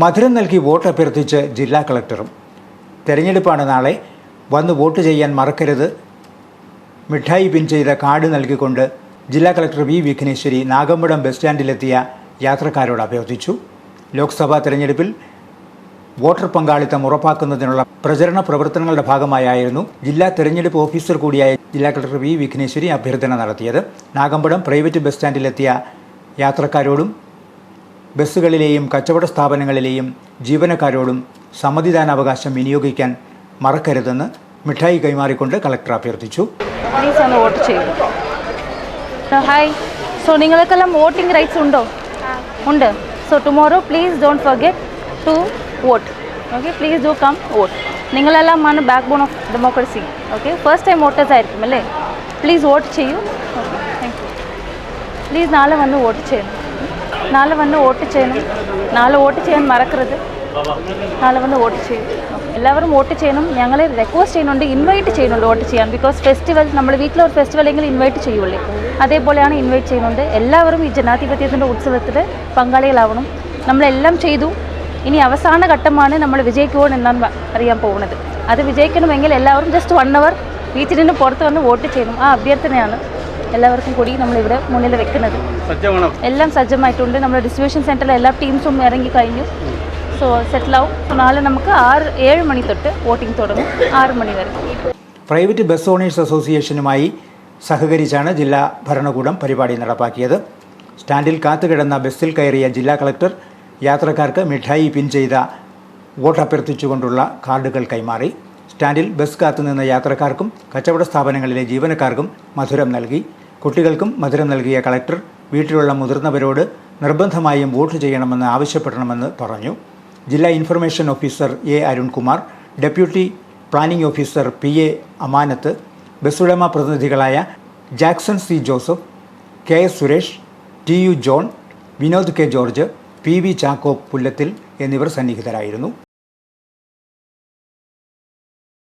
മധുരം നൽകി വോട്ട് അഭ്യർത്ഥിച്ച് ജില്ലാ കളക്ടറും. തെരഞ്ഞെടുപ്പാണ് നാളെ. വന്ന് വോട്ട് ചെയ്യാൻ മറക്കരുത്. മിഠായി പിൻ ചെയ്ത കാർഡ് നൽകിക്കൊണ്ട് ജില്ലാ collector V Vighneshwari Nagampadam bus സ്റ്റാൻഡിലെത്തിയ യാത്രക്കാരോട് അഭ്യർത്ഥിച്ചു. ലോക്സഭാ തെരഞ്ഞെടുപ്പിൽ വോട്ടർ പങ്കാളിത്തം ഉറപ്പാക്കുന്നതിനുള്ള പ്രചരണ പ്രവർത്തനങ്ങളുടെ ഭാഗമായായിരുന്നു ജില്ലാ തെരഞ്ഞെടുപ്പ് ഓഫീസർ കൂടിയായ ജില്ലാ കളക്ടർ വി വിഘ്നേശ്വരി അഭ്യർത്ഥന നടത്തിയത്. നാഗമ്പടം പ്രൈവറ്റ് ബസ് സ്റ്റാൻഡിലെത്തിയ യാത്രക്കാരോടും ബസ്സുകളിലെയും കച്ചവട സ്ഥാപനങ്ങളിലെയും ജീവനക്കാരോടും സമ്മതിദാനാവകാശം വിനിയോഗിക്കാൻ മറക്കരുതെന്ന് മിഠായി കൈമാറിക്കൊണ്ട് കളക്ടർ അഭ്യർത്ഥിച്ചു. ഹായ് സോ നിങ്ങൾക്കെല്ലാം വോട്ടിംഗ് റൈറ്റ്സ് ഉണ്ടോ? ഉണ്ട്. So tomorrow please don't forget to vote okay please do come vote നിങ്ങളെല്ലാം backbone of democracy okay first time voters ആയിരിക്കും അല്ലേ? പ്ലീസ് വോട്ട് ചെയ്യൂ. ഓക്കെ താങ്ക് യു പ്ലീസ് നാളെ വന്ന് വോട്ട് ചെയ്യണം. നാളെ വന്ന് വോട്ട് ചെയ്യണം. നാളെ വോട്ട് ചെയ്യാൻ മറക്കരുത്. നാളെ വന്ന് വോട്ട് ചെയ്യും. എല്ലാവരും വോട്ട് ചെയ്യണം. ഞങ്ങളെ റിക്വസ്റ്റ് ചെയ്യുന്നുണ്ട് ഇൻവൈറ്റ് ചെയ്യുന്നുണ്ട് വോട്ട് ചെയ്യാൻ. ബിക്കോസ് ഫെസ്റ്റിവൽ നമ്മൾ വീട്ടിലൊരു ഫെസ്റ്റിവൽ എങ്കിലും ഇൻവൈറ്റ് ചെയ്യുള്ളൂ. അതേപോലെയാണ് ഇൻവൈറ്റ് ചെയ്യുന്നുണ്ട്. എല്ലാവരും ഈ ജനാധിപത്യത്തിന്റെ ഉത്സവത്തിൽ പങ്കാളികളാവണം. നമ്മളെല്ലാം ചെയ്തു. ഇനി അവസാന ഘട്ടമാണ് നമ്മൾ വിജയിക്കുമോ എന്നാണ് അറിയാൻ പോകുന്നത്. അത് വിജയിക്കണമെങ്കിൽ എല്ലാവരും ജസ്റ്റ് വൺ അവർ വീട്ടിൽ നിന്ന് പുറത്ത് വന്ന് വോട്ട് ചെയ്യണം. ആ അഭ്യർത്ഥനയാണ്. എല്ലാവർക്കും കൂടി നമ്മളിവിടെ മുന്നിൽ വെക്കുന്നത്. സജ്ജമാണോ? എല്ലാം സജ്ജമായിട്ടുണ്ട്. നമ്മുടെ ഡിസ്ട്രിബ്യൂഷൻ സെന്ററിൽ എല്ലാ ടീംസും ഇറങ്ങി കഴിഞ്ഞു. സോ സെറ്റിൽ ആവും നാളെ നമുക്ക് ആറ് ഏഴ് മണി തൊട്ട് വോട്ടിംഗ് തുടങ്ങും. ആറ് മണി വരെ. പ്രൈവറ്റ് ബസ് ഓണേഴ്സ് അസോസിയേഷനുമായി സഹകരിച്ചാണ് ജില്ലാ ഭരണകൂടം പരിപാടി നടപ്പാക്കിയത്. സ്റ്റാൻഡിൽ കാത്തുകിടന്ന ബസ്സിൽ കയറിയ ജില്ലാ കളക്ടർ യാത്രക്കാർക്ക് മിഠായി പിൻ ചെയ്ത വോട്ടഭ്യർത്ഥിച്ചുകൊണ്ടുള്ള കാർഡുകൾ കൈമാറി. സ്റ്റാൻഡിൽ ബസ് കാത്തുനിന്ന യാത്രക്കാർക്കും കച്ചവട സ്ഥാപനങ്ങളിലെ ജീവനക്കാർക്കും മധുരം നൽകി. കുട്ടികൾക്കും മധുരം നൽകിയ കളക്ടർ വീട്ടിലുള്ള മുതിർന്നവരോട് നിർബന്ധമായും വോട്ട് ചെയ്യണമെന്ന് ആവശ്യപ്പെടണമെന്ന് പറഞ്ഞു. ജില്ലാ information officer A Arunkumar deputy planning officer P A Amanath ബസ്സുടമ പ്രതിനിധികളായ Jackson C Joseph K S Suresh T U John Vinod K George P V Chacko Pullathil എന്നിവർ സന്നിഹിതരായിരുന്നു.